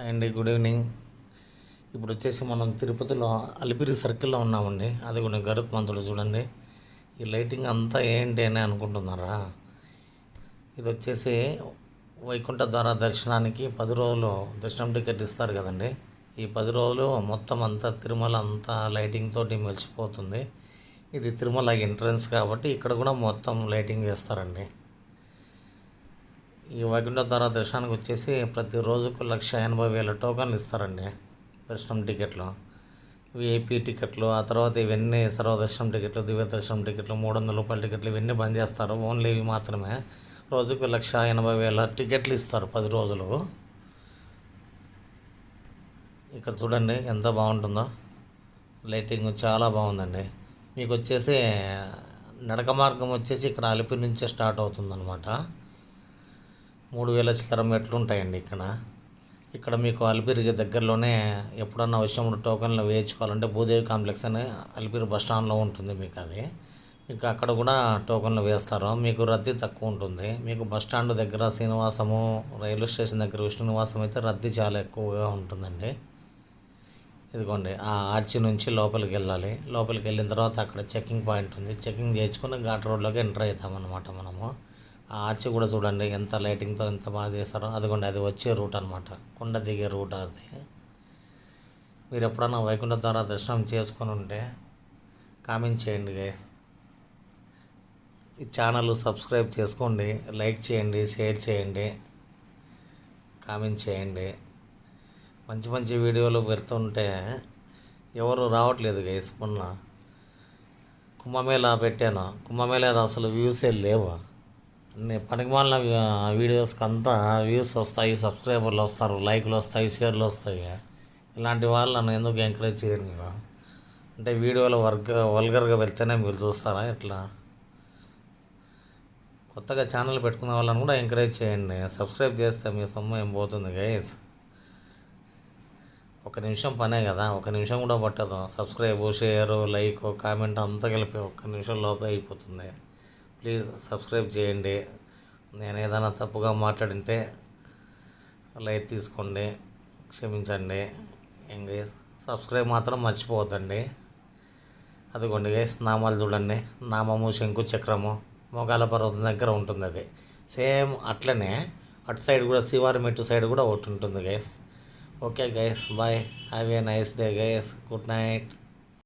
And good evening. ఇప్పుడు వచ్చేసి మనం తిరుపతిలో అలిపిరి సర్కిల్లో ఉన్నామండి. అది కూడా గరుత్మంతుడు చూడండి. ఈ లైటింగ్ అంతా ఏంటి అని అనుకుంటున్నారా? ఇది వచ్చేసి వైకుంఠ ద్వార దర్శనానికి పది రోజులు దర్శనం టికెట్ ఇస్తారు కదండి. ఈ పది రోజులు మొత్తం అంతా తిరుమల అంతా లైటింగ్ తోటి మెలిసిపోతుంది. ఇది తిరుమల ఎంట్రన్స్ కాబట్టి ఇక్కడ కూడా మొత్తం లైటింగ్ వేస్తారండి. ఈ వైకుంఠ ద్వార దర్శనానికి వచ్చేసి ప్రతి రోజుకు లక్ష ఎనభై వేల టోకన్లు ఇస్తారండి దర్శనం టికెట్లు. ఏపీ టికెట్లు ఆ తర్వాత ఇవన్నీ సర్వదర్శనం టికెట్లు దివ్య దర్శనం టికెట్లు మూడు వందల రూపాయల టికెట్లు ఇవన్నీ బంద్ చేస్తారు. ఓన్లీ ఇవి మాత్రమే. రోజుకు లక్ష ఎనభై వేల టికెట్లు ఇస్తారు పది రోజులు. ఇక్కడ చూడండి ఎంత బాగుంటుందో. లైటింగ్ చాలా బాగుందండి. మీకు వచ్చేసి నడక మార్గం వచ్చేసి ఇక్కడ అలిపి నుంచే స్టార్ట్ అవుతుందన్నమాట. మూడు వేల చిల్లర మెట్లు ఉంటాయండి ఇక్కడ. ఇక్కడ మీకు అలిపిరికి దగ్గరలోనే ఎప్పుడన్నా వచ్చినప్పుడు టోకన్లు వేయించుకోవాలంటే భూదేవి కాంప్లెక్స్ అని అలిపిరి బస్ స్టాండ్లో ఉంటుంది మీకు అది. మీకు అక్కడ కూడా టోకన్లు వేస్తారు. మీకు రద్దీ తక్కువ ఉంటుంది. మీకు బస్ స్టాండ్ దగ్గర శ్రీనివాసము రైల్వే స్టేషన్ దగ్గర విష్ణు నివాసం అయితే రద్దీ చాలా ఎక్కువగా ఉంటుందండి. ఇదిగోండి ఆ ఆర్చి నుంచి లోపలికి వెళ్ళాలి. లోపలికి వెళ్ళిన తర్వాత అక్కడ చెక్కింగ్ పాయింట్ ఉంది. చెక్కింగ్ చేయించుకొని ఘాట్ రోడ్లోకి ఎంటర్ అవుతామన్నమాట మనము. ఆ ఆర్చి కూడా చూడండి ఎంత లైటింగ్తో ఎంత బాగా చేస్తారో. అదిగోండి అది వచ్చే రూట్ అనమాట కొండ దిగే రూట్ అది. మీరు ఎప్పుడన్నా వైకుంఠ ద్వారా దర్శనం చేసుకొని ఉంటే కామెంట్ చేయండి గైస్ ఈ ఛానల్ సబ్స్క్రైబ్ చేసుకోండి లైక్ చేయండి షేర్ చేయండి కామెంట్ చేయండి. మంచి మంచి వీడియోలు పెడుతుంటే ఎవరు రావట్లేదు గైస్ మొన్న. కుంభమేళా పెట్టాను. కుంభమేళా అసలు వ్యూసే లేవు. పనికిమాలిన వీడియోస్కి అంతా వ్యూస్ వస్తాయి సబ్స్క్రైబర్లు వస్తారు లైక్లు వస్తాయి షేర్లు వస్తాయి. ఇలాంటి వాళ్ళు నన్ను ఎందుకు ఎంకరేజ్ చేయరు మీరు? అంటే వీడియోలో వర్గ వల్గర్గా వెళ్తేనే మీరు చూస్తారా ఇట్లా కొత్తగా ఛానల్ పెట్టుకునే వాళ్ళని కూడా ఎంకరేజ్ చేయండి. సబ్స్క్రైబ్ చేస్తే మీ సొమ్ము ఏం పోతుంది గైస్? ఒక నిమిషం పనే కదా ఒక నిమిషం కూడా పట్టదు. సబ్స్క్రైబ్ షేరు లైక్ కామెంట్ అంతా కలిపి ఒక్క నిమిషం లోపే అయిపోతుంది. ప్లీజ్ సబ్స్క్రైబ్ చేయండి. నేను ఏదైనా తప్పుగా మాట్లాడింటే లైక్ తీసుకోండి క్షమించండి. ఇంకా సబ్స్క్రైబ్ మాత్రం మర్చిపోవద్దండి. అదిగోండి గైస్ నామాలు చూడండి. నామము శంకు చక్రము మోకాల పర్వతం దగ్గర ఉంటుంది అది. సేమ్ అట్లనే అటు సైడ్ కూడా శివారు మెట్టు సైడ్ కూడా ఒకటి ఉంటుంది guys. Okay guys bye. Have a nice day guys. Good night.